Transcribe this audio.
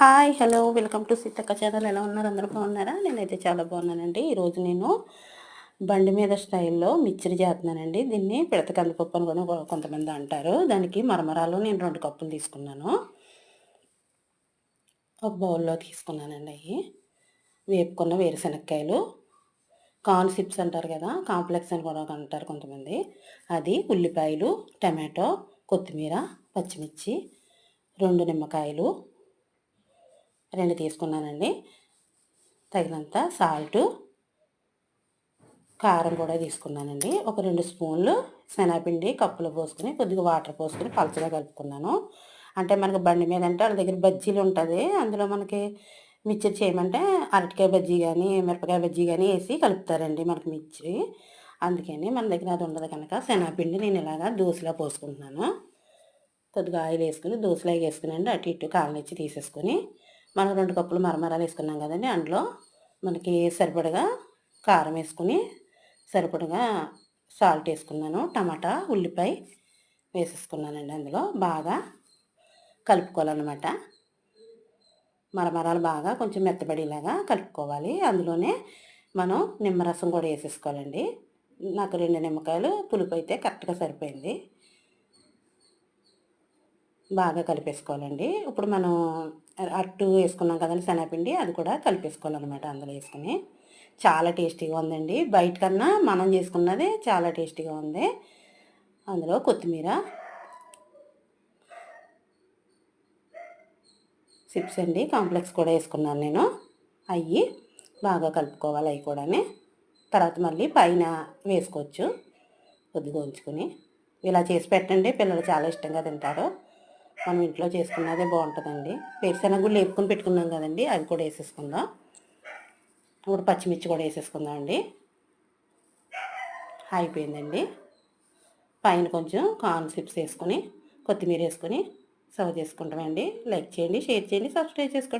Hi hello welcome to Seethakka channel. ఎలా ఉన్నారు? అందరూ బాగున్నారా? నేనైతే చాలా బాగున్నానండి. ఈరోజు నేను బండి మీద స్టైల్లో మిక్చర్ చేస్తున్నానండి. దీన్ని పిడత కందిపప్పు అని కూడా కొంతమంది అంటారు. దానికి మరమరాలు నేను రెండు కప్పులు తీసుకున్నాను. ఒక బౌల్లో తీసుకున్నానండి అవి. వేపుకున్న వేరుశనక్కాయలు. కార్న్ సిప్స్ అంటారు కదా కాంప్లెక్స్ అని కూడా అంటారు కొంతమంది. అది ఉల్లిపాయలు టమాటో కొత్తిమీర పచ్చిమిర్చి రెండు నిమ్మకాయలు రెండు తీసుకున్నానండి. తగినంత సాల్టు కారం కూడా తీసుకున్నానండి. ఒక రెండు స్పూన్లు శనగపిండి కప్పులో పోసుకుని కొద్దిగా వాటర్ పోసుకుని పలచగా కలుపుకున్నాను. అంటే మనకు బండి మీద అంటే వాళ్ళ దగ్గర బజ్జీలు ఉంటుంది. అందులో మనకి మిక్చర్ చేయమంటే అరటికాయ బజ్జీ కానీ మిరపకాయ బజ్జీ కానీ వేసి కలుపుతారండి మనకి మిర్చి. అందుకని మన దగ్గర అది ఉండదు కనుక శనగపిండి నేను ఇలాగా దోశలో పోసుకుంటున్నాను. కొద్దిగా ఆయిల్ వేసుకుని దోశలో వేసుకుని అటు ఇటు కాలనిచ్చి తీసేసుకొని మనం రెండు కప్పులు మరమరాలు వేసుకున్నాం కదండి. అందులో మనకి సరిపడగా కారం వేసుకుని సరిపడగా సాల్ట్ వేసుకున్నాను. టమాటా ఉల్లిపాయ వేసేసుకున్నానండి అందులో. బాగా కలుపుకోవాలన్నమాట. మరమరాలు బాగా కొంచెం మెత్తబడేలాగా కలుపుకోవాలి. అందులోనే మనం నిమ్మరసం కూడా వేసేసుకోవాలండి. నాకు రెండు నిమ్మకాయలు పులుపు అయితే కరెక్ట్గా సరిపోయింది. బాగా కలిపేసుకోవాలండి. ఇప్పుడు మనం అట్టు వేసుకున్నాం కదండి శనగపిండి అది కూడా కలిపేసుకోవాలన్నమాట అందులో వేసుకుని. చాలా టేస్టీగా ఉందండి. బయట కన్నా మనం చేసుకున్నది చాలా టేస్టీగా ఉంది. అందులో కొత్తిమీర సిప్స్ అండి కాంప్లెక్స్ కూడా వేసుకున్నాను నేను. అవి బాగా కలుపుకోవాలి అవి కూడా తర్వాత మళ్ళీ పైన వేసుకోవచ్చు కొద్దిగా ఉంచుకొని. ఇలా చేసి పెట్టండి పిల్లలు చాలా ఇష్టంగా తింటారు. మనం ఇంట్లో చేసుకున్నదే బాగుంటుందండి. వేరుశనగ గుళ్ళు వేపుకొని పెట్టుకున్నాం కదండి అది కూడా వేసేసుకుందాం. ఇప్పుడు పచ్చిమిర్చి కూడా వేసేసుకుందాం అండి. అయిపోయిందండి. పైన కొంచెం కార్న్ స్లిప్స్ వేసుకొని కొత్తిమీర వేసుకొని సర్వ్ చేసుకుంటామండి. లైక్ చేయండి షేర్ చేయండి సబ్స్క్రైబ్ చేసుకోండి.